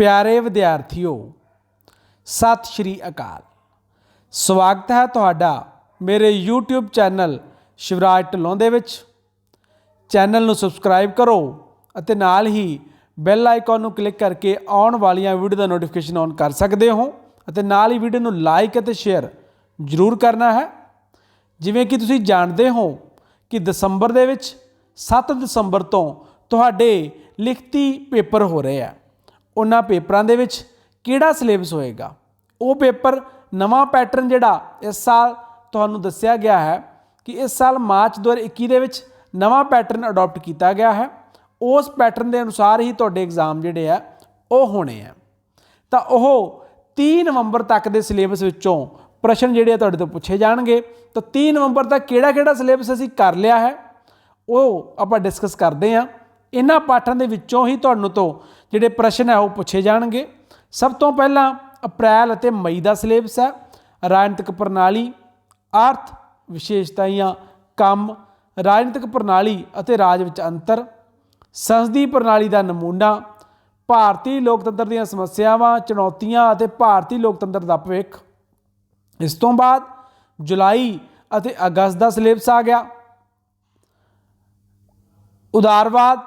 ਪਿਆਰੇ ਵਿਦਿਆਰਥੀਓ, ਸਤਿ ਸ਼੍ਰੀ ਅਕਾਲ। ਸਵਾਗਤ ਹੈ ਤੁਹਾਡਾ ਮੇਰੇ YouTube ਚੈਨਲ ਸ਼ਿਵਰਾਜ ਢਿੱਲੋਂ ਦੇ ਵਿੱਚ। ਚੈਨਲ ਨੂੰ ਸਬਸਕ੍ਰਾਈਬ ਕਰੋ ਅਤੇ ਨਾਲ ਹੀ ਬੈਲ ਆਈਕਨ ਨੂੰ ਕਲਿੱਕ ਕਰਕੇ ਆਉਣ ਵਾਲੀਆਂ ਵੀਡੀਓ ਦਾ ਨੋਟੀਫਿਕੇਸ਼ਨ ਔਨ ਕਰ ਸਕਦੇ ਹੋ ਅਤੇ ਨਾਲ ਹੀ ਵੀਡੀਓ ਨੂੰ ਲਾਈਕ ਅਤੇ ਸ਼ੇਅਰ ਜ਼ਰੂਰ ਕਰਨਾ ਹੈ। ਜਿਵੇਂ ਕਿ ਤੁਸੀਂ ਜਾਣਦੇ ਹੋ ਕਿ ਦਸੰਬਰ ਦੇ ਵਿੱਚ 7 ਦਸੰਬਰ ਤੋਂ ਤੁਹਾਡੇ ਲਿਖਤੀ ਪੇਪਰ ਹੋ ਰਹੇ ਆ। ਉਹਨਾਂ ਪੇਪਰਾਂ ਦੇ ਵਿੱਚ ਕਿਹੜਾ ਸਿਲੇਬਸ ਹੋਏਗਾ? ਉਹ ਪੇਪਰ ਨਵਾਂ ਪੈਟਰਨ ਜਿਹੜਾ ਇਸ ਸਾਲ ਤੁਹਾਨੂੰ ਦੱਸਿਆ ਗਿਆ ਹੈ ਕਿ ਇਸ ਸਾਲ ਮਾਰਚ 2021 ਦੇ ਵਿੱਚ ਨਵਾਂ ਪੈਟਰਨ ਅਡਾਪਟ ਕੀਤਾ ਗਿਆ ਹੈ। ਉਸ ਪੈਟਰਨ ਦੇ ਅਨੁਸਾਰ ਹੀ ਤੁਹਾਡੇ ਐਗਜ਼ਾਮ ਜਿਹੜੇ ਆ, ਉਹ ਹੋਣੇ ਆ। ਤਾਂ ਉਹ 30 ਨਵੰਬਰ ਤੱਕ ਦੇ ਸਿਲੇਬਸ ਵਿੱਚੋਂ ਪ੍ਰਸ਼ਨ ਜਿਹੜੇ ਆ ਤੁਹਾਡੇ ਤੋਂ ਪੁੱਛੇ ਜਾਣਗੇ। ਤਾਂ 30 ਨਵੰਬਰ ਤੱਕ ਕਿਹੜਾ-ਕਿਹੜਾ ਸਿਲੇਬਸ ਅਸੀਂ ਕਰ ਲਿਆ ਹੈ, ਉਹ ਆਪਾਂ ਡਿਸਕਸ ਕਰਦੇ ਹਾਂ। ਇਹਨਾਂ ਪਾਠਾਂ ਦੇ ਵਿੱਚੋਂ ਹੀ ਤੁਹਾਨੂੰ ਤੋਂ ਜਿਹੜੇ ਪ੍ਰਸ਼ਨ ਹੈ ਉਹ ਪੁੱਛੇ ਜਾਣਗੇ। ਸਭ ਤੋਂ ਪਹਿਲਾਂ ਅਪ੍ਰੈਲ ਅਤੇ ਮਈ ਦਾ ਸਿਲੇਬਸ ਹੈ। ਰਾਜਨੀਤਿਕ ਪ੍ਰਣਾਲੀ ਅਰਥ ਵਿਸ਼ੇਸ਼ਤਾਵਾਂ ਕੰਮ, ਰਾਜਨੀਤਿਕ ਪ੍ਰਣਾਲੀ ਅਤੇ ਰਾਜ ਵਿੱਚ ਅੰਤਰ, ਸੰਸਦੀ ਪ੍ਰਣਾਲੀ ਦਾ ਨਮੂਨਾ, ਭਾਰਤੀ ਲੋਕਤੰਤਰ ਦੀਆਂ ਸਮੱਸਿਆਵਾਂ, ਚੁਣੌਤੀਆਂ ਅਤੇ ਭਾਰਤੀ ਲੋਕਤੰਤਰ ਦਾ ਭਵਿੱਖ। ਇਸ ਤੋਂ ਬਾਅਦ ਜੁਲਾਈ ਅਤੇ ਅਗਸਤ ਦਾ ਸਿਲੇਬਸ ਆ ਗਿਆ। ਉਦਾਰਵਾਦ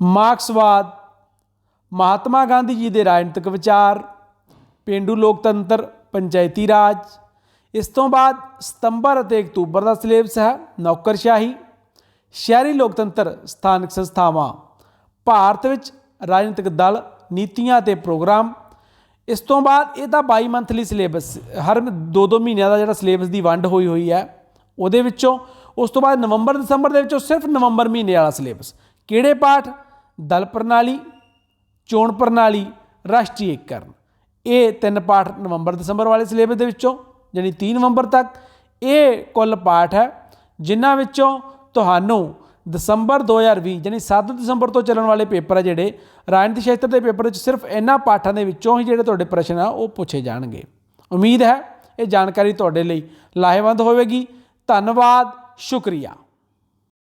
ਮਾਰਕਸਵਾਦ, ਮਹਾਤਮਾ ਗਾਂਧੀ ਜੀ ਦੇ ਰਾਜਨੀਤਿਕ ਵਿਚਾਰ, ਪੇਂਡੂ ਲੋਕਤੰਤਰ, ਪੰਚਾਇਤੀ ਰਾਜ, ਇਸ ਤੋਂ ਬਾਅਦ ਸਤੰਬਰ ਅਤੇ ਅਕਤੂਬਰ ਦਾ ਸਿਲੇਬਸ ਹੈ ਨੌਕਰਸ਼ਾਹੀ, ਸ਼ਹਿਰੀ ਲੋਕਤੰਤਰ ਸਥਾਨਕ ਸੰਸਥਾਵਾਂ, ਭਾਰਤ ਵਿੱਚ ਰਾਜਨੀਤਿਕ ਦਲ, ਨੀਤੀਆਂ ਅਤੇ ਪ੍ਰੋਗਰਾਮ, ਇਸ ਤੋਂ ਬਾਅਦ ਇਹ ਤਾਂ 22 ਮੰਥਲੀ ਸਿਲੇਬਸ, ਹਰ 2-2 ਮਹੀਨਿਆਂ ਦਾ ਜਿਹੜਾ ਸਿਲੇਬਸ ਦੀ ਵੰਡ ਹੋਈ ਹੋਈ ਹੈ, ਉਹਦੇ ਵਿੱਚੋਂ, ਉਸ ਤੋਂ ਬਾਅਦ ਨਵੰਬਰ ਦਸੰਬਰ ਦੇ ਵਿੱਚੋਂ ਸਿਰਫ ਨਵੰਬਰ ਮਹੀਨੇ ਵਾਲਾ ਸਿਲੇਬਸ, ਕਿਹੜੇ ਪਾਠ? ਦਲ ਪ੍ਰਣਾਲੀ, ਚੋਣ ਪ੍ਰਣਾਲੀ, ਰਾਸ਼ਟਰੀ ਏਕੀਕਰਨ। ਇਹ ਤਿੰਨ ਪਾਠ ਨਵੰਬਰ ਦਸੰਬਰ ਵਾਲੇ ਸਿਲੇਬਸ ਦੇ ਵਿੱਚੋਂ ਯਾਨੀ 3 ਨਵੰਬਰ ਤੱਕ, ਇਹ ਕੁੱਲ ਪਾਠ ਹੈ, ਜਿਨ੍ਹਾਂ ਵਿੱਚੋਂ ਤੁਹਾਨੂੰ ਦਸੰਬਰ 2020 ਯਾਨੀ 7 ਦਸੰਬਰ ਤੋਂ ਚੱਲਣ ਵਾਲੇ ਪੇਪਰ ਹੈ ਜਿਹੜੇ ਰਾਜਨੀਤੀ ਸ਼ਾਸਤਰ ਦੇ ਪੇਪਰ ਵਿੱਚ ਸਿਰਫ ਇਹਨਾਂ ਪਾਠਾਂ ਦੇ ਵਿੱਚੋਂ ਹੀ ਜਿਹੜੇ ਤੁਹਾਡੇ ਪ੍ਰਸ਼ਨ ਆ, ਉਹ ਪੁੱਛੇ ਜਾਣਗੇ। ਉਮੀਦ ਹੈ ਇਹ ਜਾਣਕਾਰੀ ਤੁਹਾਡੇ ਲਈ ਲਾਹੇਵੰਦ ਹੋਵੇਗੀ। ਧੰਨਵਾਦ, ਸ਼ੁਕਰੀਆ।